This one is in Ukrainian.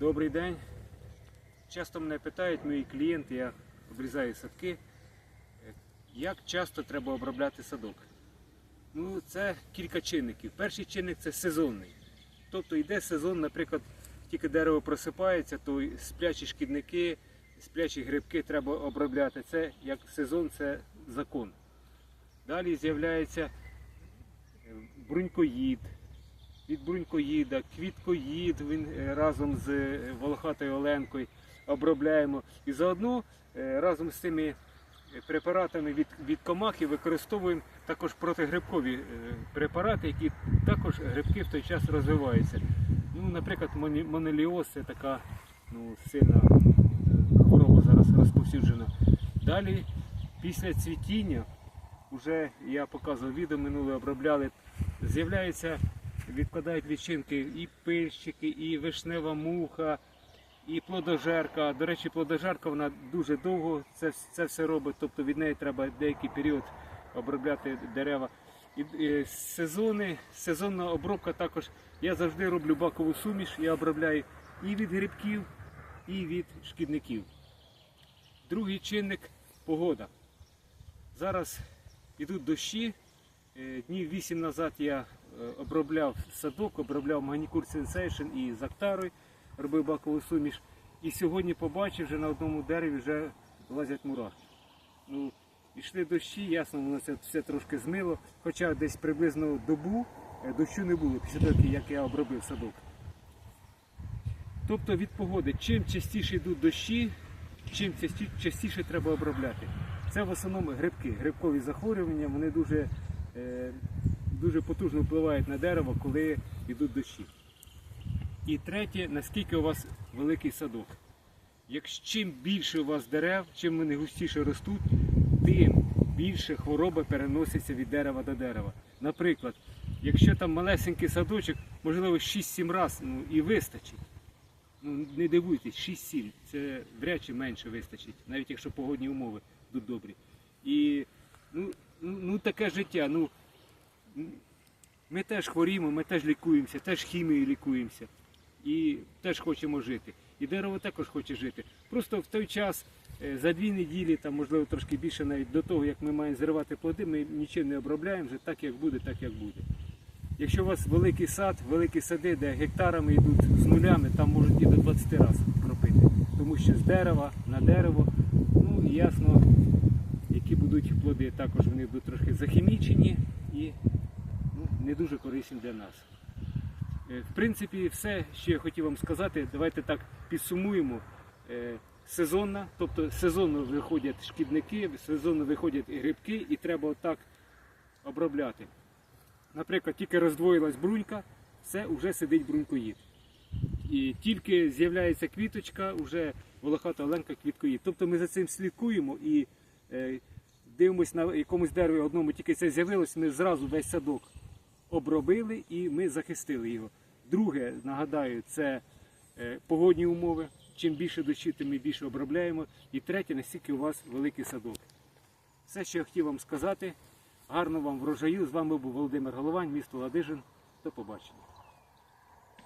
Добрий день. Часто мене питають мої клієнти, я обрізаю садки, як часто треба обробляти садок. Ну, це кілька чинників. Перший чинник це сезонний. Тобто йде сезон, наприклад, тільки дерево просипається, то сплячі шкідники, сплячі грибки треба обробляти. Це як сезон, це закон. Далі з'являється е, брунькоїд, від брунькоїда, квіткоїд він е, разом з е, волохатою оленкою обробляємо. І заодно е, разом з цими препаратами від, від комахи використовуємо також протигрибкові препарати, які також грибки в той час розвиваються. Ну, наприклад, монеліоз це така ну, сильна хвороба зараз розповсюджена. Далі, після цвітіння, вже я показував відео минуле, обробляли, з'являються, відпадають лічинки і пильщики, і вишнева муха, і плодожерка. До речі, плодожерка вона дуже довго це, це все робить, тобто від неї треба деякий період обробляти дерева. І, е, сезони, сезонна обробка також. Я завжди роблю бакову суміш, я обробляю і від грибків, і від шкідників. Другий чинник погода. Зараз йдуть дощі. Е, Днів 8 назад я обробляв садок, обробляв Магнікур Sensation і з робив бакову суміш. І сьогодні побачив, вже на одному дереві вже лазять мурахи. Ну, йшли дощі, ясно, воно це все трошки змило, хоча десь приблизно добу е, дощу не було після того, як я обробив садок. Тобто від погоди, чим частіше йдуть дощі, чим частіше треба обробляти. Це в основному грибки, грибкові захворювання, вони дуже, е, дуже потужно впливають на дерево, коли йдуть дощі. І третє, наскільки у вас великий садок. Якщо чим більше у вас дерев, чим вони густіше ростуть, тим більше хвороба переноситься від дерева до дерева. Наприклад, якщо там малесенький садочок, можливо 6-7 разів ну, і вистачить. Ну, не дивуйтесь, 6-7, це вряд чи менше вистачить, навіть якщо погодні умови будуть добрі. І ну, ну, ну таке життя. Ну, ми теж хворіємо, ми теж лікуємося, теж хімією лікуємося і теж хочемо жити. І дерево також хоче жити. Просто в той час, е, за дві неділі, там, можливо, трошки більше навіть до того, як ми маємо зривати плоди, ми нічим не обробляємо, вже так як буде, так як буде. Якщо у вас великий сад, великі сади, де гектарами йдуть з нулями, там можуть і до 20 разів кропити. Тому що з дерева на дерево, ну і ясно, які будуть плоди, також вони будуть трошки захімічені і не дуже корисні для нас. Е, В принципі, все, що я хотів вам сказати, давайте так підсумуємо. Е, Сезонна, тобто сезонно виходять шкідники, сезонно виходять і грибки, і треба отак обробляти. Наприклад, тільки роздвоїлась брунька, все, вже сидить брунькоїд. І тільки з'являється квіточка, вже волохата оленка квіткоїд. Тобто ми за цим слідкуємо і е, дивимося на якомусь дереві одному, тільки це з'явилось, ми зразу весь садок обробили і ми захистили його. Друге, нагадаю, це е, погодні умови. Чим більше дощі, тим ми більше обробляємо. І третє, наскільки у вас великий садок. Все, що я хотів вам сказати. Гарного вам врожаю. З вами був Володимир Головань, місто Ладижин. До побачення.